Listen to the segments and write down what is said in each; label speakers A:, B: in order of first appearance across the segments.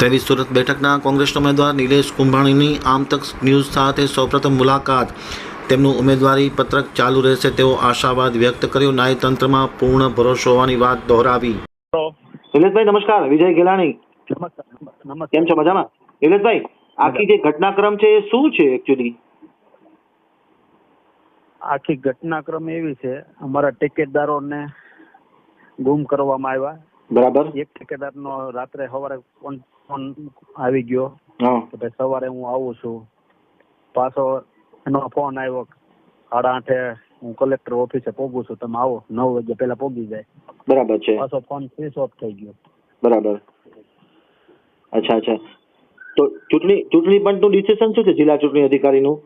A: ત્રેવીસ સુરત બેઠકના કોંગ્રેસના ઉમેદવાર નિલેશ કુંભાણીની આમતક ન્યૂઝ સાથે સૌપ્રથમ મુલાકાત. તેમનું ઉમેદવારી પત્રક ચાલુ રહેશે તેવો આશાવાદ વ્યક્ત કર્યો. ન્યાયતંત્રમાં પૂર્ણ ભરોસો હોવાની વાત દોહરાવી.
B: નિલેશભાઈ નમસ્કાર. વિજય ગેલાણી.
C: નમસ્કાર નમસ્કાર.
B: કેમ છો? મજામાં? નિલેશભાઈ આખી જે ઘટનાક્રમ છે એ શું છે એકચ્યુઅલી
C: આખી ઘટનાક્રમ એવી છે. અમારા ટિકિટદારોને ગુમ કરવામાં આવ્યા.
B: બરાબર?
C: એક નો રાત્રે સવારે ફોન ફોન આવી ગયો. કે ભાઈ સવારે હું આવું છું. પાછો એનો ફોન આવ્યો સાડા આઠે હું કલેક્ટર ઓફિસે પહોંચું છું. તમે આવો નવ વાગે પેલા પહોંચી જાય.
B: બરાબર છે.
C: પાછો ફોન સ્વિચ ઓફ થઈ ગયો.
B: બરાબર. અચ્છા અચ્છા. તો ચૂંટણી ચૂંટણી પંચનું ડિસિઝન શું છે જિલ્લા ચૂંટણી અધિકારીનું?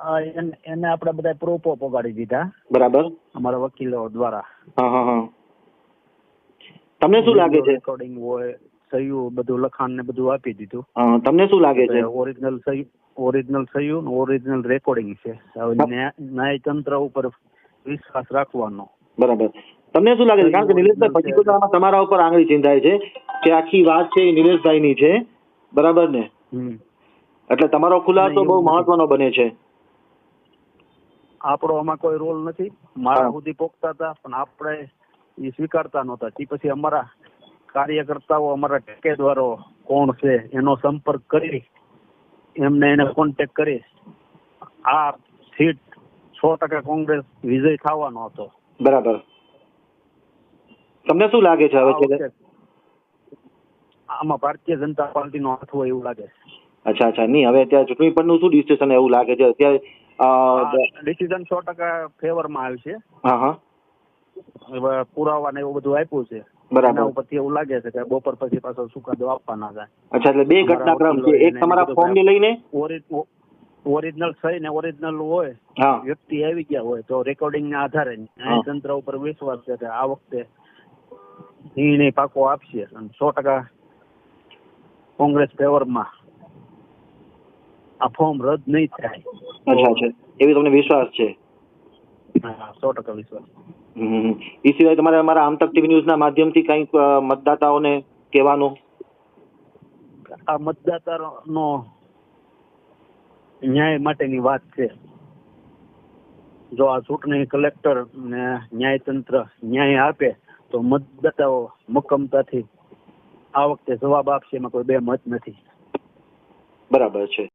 C: આ એને એને આપણે બધા પ્રોપો પગાડી દીધા.
B: બરાબર.
C: અમારા વકીલો દ્વારા.
B: હા હા હા. તમને શું લાગે છે?
C: રેકોર્ડિંગ હોય સહયું બધું લખાણ ને બધું આપી દીધું.
B: તમને શું લાગે છે?
C: ઓરિજિનલ સહી ઓરિજિનલ સહયું ઓરિજિનલ રેકોર્ડિંગ છે. હવે ન્યાયતંત્ર ઉપર વિશ્વાસ રાખવાનો.
B: બરાબર. તમને શું લાગે છે? કારણ કે નિલેશભાઈ પછી તમારા ઉપર આંગળી ચિંતાય છે કે આખી વાત છે એ નિલેશભાઈની છે. બરાબર ને. એટલે તમારો ખુલાસો બહુ. મહત્વનો બને છે.
C: આપણો આમાં કોઈ રોલ નથી. મારા સુધી પોખતા હતા પણ આપણે એ સ્વીકારતા નહોતા. તે પછી અમારા કાર્યકર્તાઓ અમારા ટેકેદારો કોણ છે એનો સંપર્ક કરી એમને એને કોન્ટેક્ટ કરી. આ સીટ સો ટકા કોંગ્રેસ વિજય થવાનો હતો.
B: બરાબર. તમને શું લાગે છે હવે
C: આમાં ભારતીય જનતા પાર્ટીનો હાથ હોય એવું લાગે છે.
B: અચ્છા અચ્છા. નહીં હવે અત્યારે ચૂંટણી પરનું શું ડિસિઝન એવું લાગે છે? અત્યારે
C: ડિસિઝન સો ટકા ફેવરમાં આવ્યું છે.
B: હા હા.
C: પુરાવા ને એવું બધું આપ્યું છે.
B: બરાબર.
C: ઉપરથી એવું લાગે છે કે બપોર પછી પાછો ચુકાદો આપવાના છે
B: અચ્છા એટલે બે ઘટનાક્રમ છે. એક તમારા ફોર્મ ને લઈને?
C: ઓરિજિનલ સહી ને ઓરિજિનલ હોય વ્યક્તિ આવી ગયા હોય તો રેકોર્ડિંગ ના આધારે તંત્ર ઉપર વિશ્વાસ છે કે આ વખતે નિર્ણય પાકો આપશે. અને સો ટકા કોંગ્રેસ ફેવરમાં આ ફોર્મ રદ નહીં થાય.
B: અચ્છા અચ્છા. એવી તમને વિશ્વાસ છે?
C: હા, સો ટકા વિશ્વાસ.
B: એ સિવાય તમારે અમારા આમતક ટીવી ન્યૂઝના માધ્યમથી કંઈક મતદાતાઓને કહેવાનું?
C: આ મતદાતાનો ન્યાય માટેની વાત છે. જો આ ચૂંટણી કલેક્ટર ને ન્યાયતંત્ર ન્યાય આપે તો મતદાતાઓ મક્કમતાથી આ વખતે જવાબ આપશે એમાં કોઈ બે મત નથી.
B: બરાબર છે.